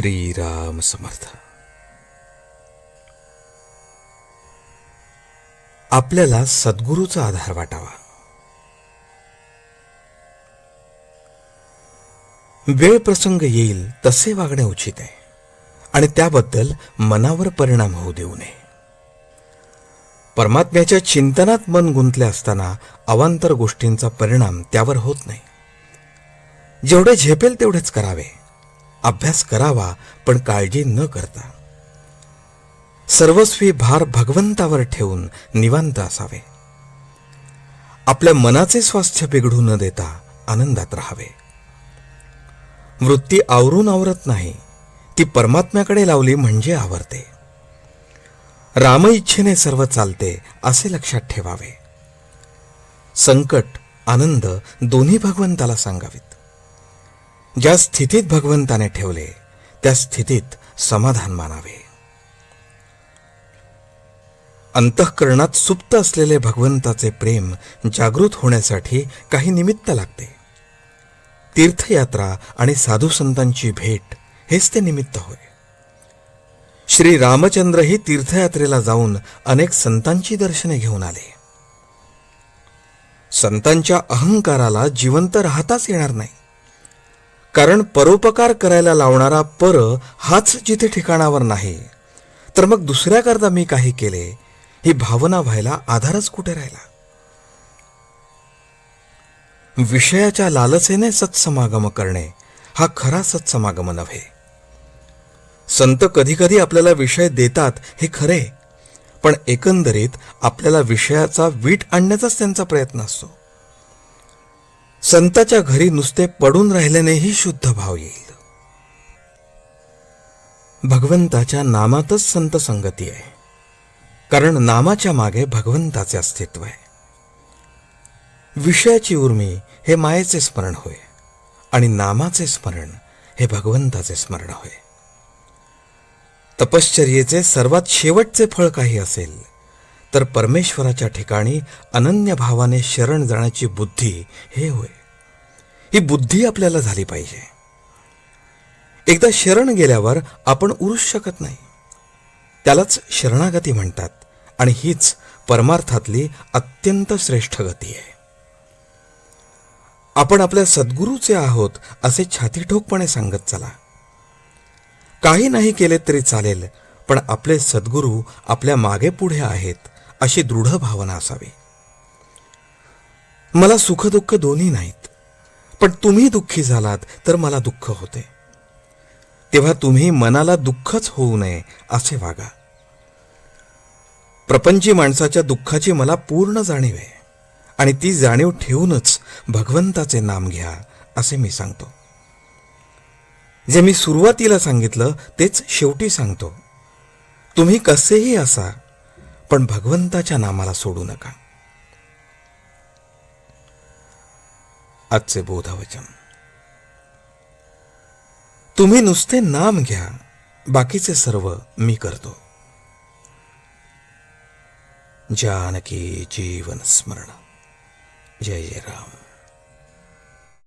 श्रीराम समर्थ. आपल्याला सद्गुरूचा आधार वाटावा. वेळ प्रसंग येईल तसे वागणे उचित आहे आणि त्याबद्दल मनावर परिणाम होऊ देऊ नये. परमात्म्याच्या चिंतनात मन गुंतले असताना अवांतर गोष्टींचा परिणाम त्यावर होत नाही. जेवढे झेपेल तेवढेच करावे. अभ्यास करावा पण काळजी न करता. सर्वस्वी भार भगवंतावर ठेवून निवांत असावे. आपल्या मनाचे स्वास्थ्य बिघडू न देता आनंदात राहावे. वृत्ती आवरून आवरत नाही ती परमात्म्याकडे लावली म्हणजे आवरते. राम इच्छेने सर्व चालते असे लक्षात ठेवावे. संकट आनंद दोन्ही भगवंताला सांगावेत. ज्या स्थितीत भगवंताने ठेवले त्या स्थितीत समाधान मानावे. अंतःकरणात सुप्त असलेले भगवंताचे प्रेम जागृत होण्यासाठी काही निमित्त लागते. तीर्थयात्रा आणि साधू संतांची भेट हेच ते निमित्त होय. श्री रामचंद्रही तीर्थयात्रेला जाऊन अनेक संतांची दर्शने घेऊन आले. संतांच्या अहंकाराला जिवंत राहताच येणार नाही. कारण परोपकार करायला लावणारा पर हाच जिथे ठिकाणावर नाही. तर मग दुसऱ्याकरता मी काही केले ही भावना व्हायला आधारच कुठे राहिला? विषयाच्या लालसेने सत्समागम करणे हा खरा सत्समागम नव्हे. संत कधीकधी आपल्याला विषय देतात हे खरे पण एकंदरीत आपल्याला विषयाचा वीट आणण्याचाच त्यांचा प्रयत्न असतो. संताच्या घरी नुसते पडून राहिल्यानेही शुद्ध भाव येईल. भगवंताच्या नामातच संत संगती आहे. कारण नामाच्या मागे भगवंताचे अस्तित्व आहे. विषयाची उर्मी हे मायेचे स्मरण होय आणि नामाचे स्मरण हे भगवंताचे स्मरण होय. तपश्चर्येचे सर्वात शेवटचे फळ काही असेल तर परमेश्वराच्या ठिकाणी अनन्य भावाने शरण जाण्याची बुद्धी हे होय. ही बुद्धी आपल्याला झाली पाहिजे. एकदा शरण गेल्यावर आपण उरूच शकत नाही. त्यालाच शरणागती म्हणतात आणि हीच परमार्थातली अत्यंत श्रेष्ठ गती आहे. आपण आपल्या सद्गुरूचे आहोत असे छातीठोकपणे सांगत चला. काही नाही केले तरी चालेल पण आपले सद्गुरू आपल्या मागे पुढे आहेत अशी दृढ भावना असावी. मला सुखदुःख दोन्ही नाहीत. पण तुम्ही दुःखी झालात तर मला दुःख होते. तेव्हा तुम्ही मनाला दुःखच होऊ नये असे वागा. प्रपंची माणसाच्या दुःखाची मला पूर्ण जाणीव आहे आणि ती जाणीव ठेवूनच भगवंताचे नाम घ्या असे मी सांगतो. जे मी सुरुवातीला सांगितलं तेच शेवटी सांगतो. तुम्ही कसेही असा पण भगवंताच्या नामाला सोडू नका. आजचे बोधवचन. तुम्ही नुसते नाम घ्या बाकीचे सर्व मी करतो. जानकी जीवन स्मरण. जय जय राम.